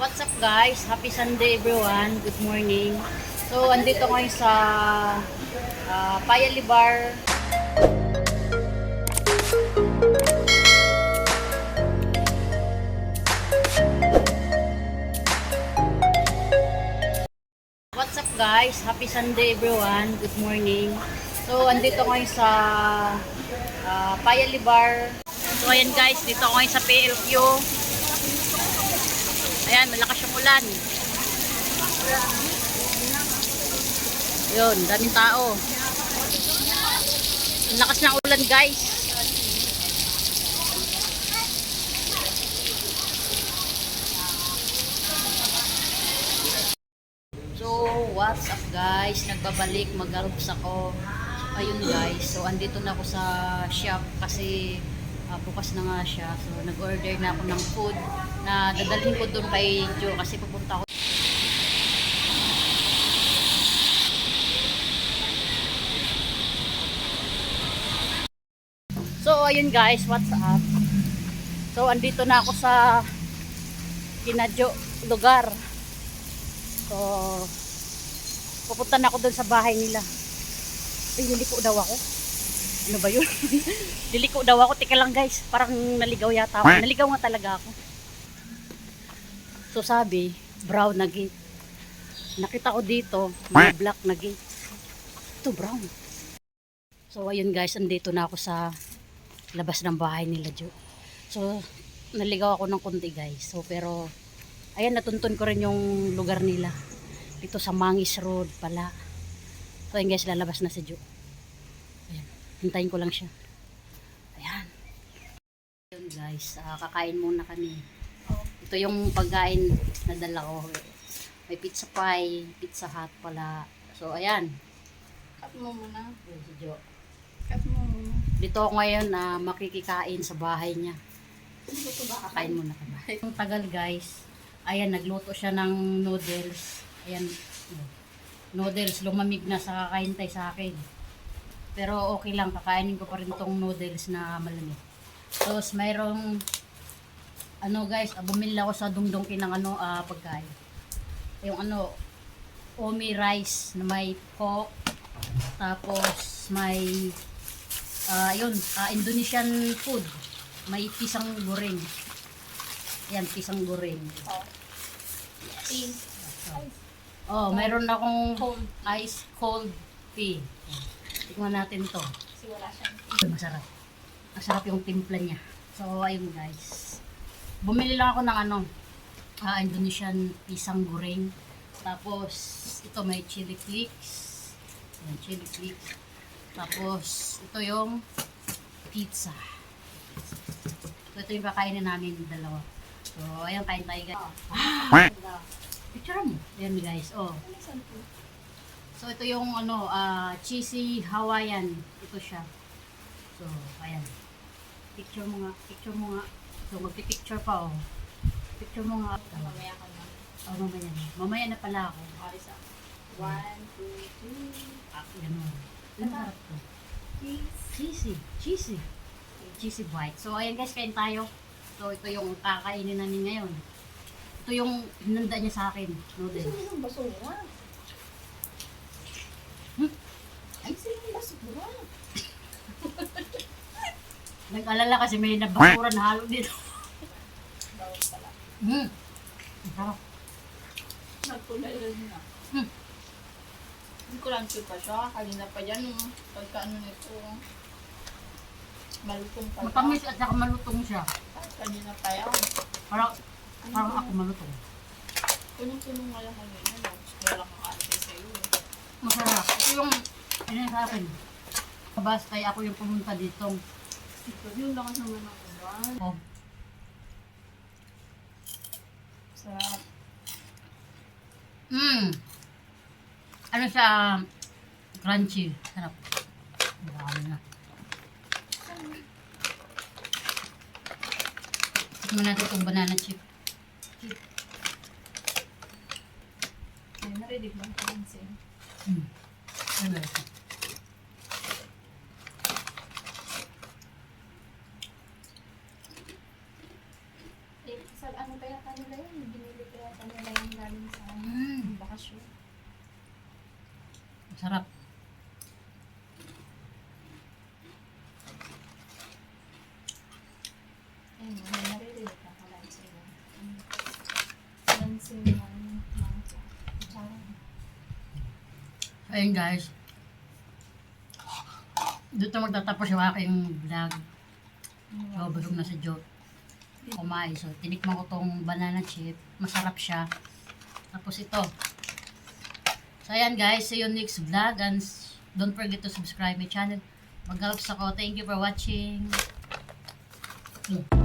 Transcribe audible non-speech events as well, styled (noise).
What's up guys? Happy Sunday everyone. Good morning. So, andito ngayon sa uh, Payali Bar. What's up guys? Happy Sunday everyone. Good morning. So, andito ngayon sa uh, Payali Bar. So, ayan guys, dito ngayon sa PLQ. Ayan, malakas yung ulan. Yun, daming tao. Ang lakas ng ulan guys. So, what's up guys? Nagbabalik, mag-groups ako. Ayun guys, so andito na ako sa shop kasi ah, bukas na nga siya. So, nag-order na ako ng food na dadalhin ko doon kay Joe kasi pupunta ako. So, ayun guys, what's up? So, andito na ako sa Kinadyo lugar. So, pupunta na ako doon sa bahay nila. Ay, niliko daw ako. Ano ba yun? (laughs) niliko daw ako. Tika lang guys, parang naligaw yata ako. Naligaw nga talaga ako. So sabi, brown na gate. Nakita ko dito, may black na gate. Ito brown. So ayun guys, andito na ako sa labas ng bahay nila Jo. So naligaw ako ng konti guys. So pero ayan natuntun ko rin yung lugar nila. Dito sa Mangis Road pala. So ayun guys, lalabas na si Jo. Hintayin ko lang siya. Ayan. Ayun guys, ah, kakain muna kami. Ito yung pagkain na dala ko. May pizza pie, pizza hut pala. So ayan, Cut mo muna. Ayan si Jo. Cut mo muna. Dito ako ngayon na makikikain sa bahay niya. Kakain muna ka ba? Ang tagal guys. Ayan, nagluto siya ng noodles. Ayan, noodles, lumamig na sa kakahintay sa akin. Pero okay lang, kakainin ko pa rin tong noodles na malamig. Tapos mayroong, ano guys, bumili ako sa dungdongki ng ano, ah, pagkain. Yung ano, omi rice na may coke. Tapos may, ah yun, ah, Indonesian food. May pisang goreng. Yan, pisang goreng. Oh. Tea. Oh, mayroon akong ice cold tea. Tikman natin to. Masarap. Masarap yung timpla niya. So, ayun guys. Bumili lang ako ng ano, ah, Indonesian pisang goreng. Tapos, ito may chili flakes. Ayan, chili flakes. Tapos, ito yung pizza. So, ito yung kakainin namin dalawa. So, ayan, kain tayo guys. Wala. Picture mo. Ayan guys, oh. So ito yung ano, ah, cheesy Hawaiian. Ito siya. So, ayan. Picture mo nga, picture mo nga. So magpi-picture pa oh. Picture mo nga. Mamaya ka na. Oh, mamaya na. Mamaya na pala ako. Alis ah. One, two, three. Ah, ganun. Ano to? Please. Cheesy. Cheesy. Cheesy bite. So ayan guys, kain tayo. So ito yung kakainin namin ngayon. Ito yung hinanda niya sa akin. Noodles. Sino yung basura? Hmm? Ay, sino yung basura? Nag-alala kasi may nabasura na halo dito. (laughs) Hmm. Sarap. Nagkulay na. Hmm. Hindi ko lang sure pa siya. Kanina pa yan. oh. Pagka ano nito. Malutong pa Matamis at saka malutong siya. Kanina pa yan. Parang, parang ako malutong. Punong-punong nga lang kanina. Wala lang makakasay sa'yo. eh. Masarap. Ito yung, yun yung sa akin. Kaya ako yung pumunta dito. Yung lakas naman ng ulan. Oh, Sarap. mm. Ano siya, crunchy. Sarap. Marami na. Tikman natin itong banana chip. Ay, narinig mo ang pansin. Mm. Ano ito? kaya kanila yun. Binili kaya kanila yung galing sa ano, mm. bakasyon. Masarap. Ayun, may na kalansin mo. Kalansin mo ang mangsa. Guys. Dito magtatapos yung aking vlog. So, busog na si Joe. Kumain. So, tinikman ko tong banana chip. Masarap siya. Tapos ito. So, ayan guys. See you next vlog. And don't forget to subscribe my channel. Mag-helps ako. Thank you for watching. Mm.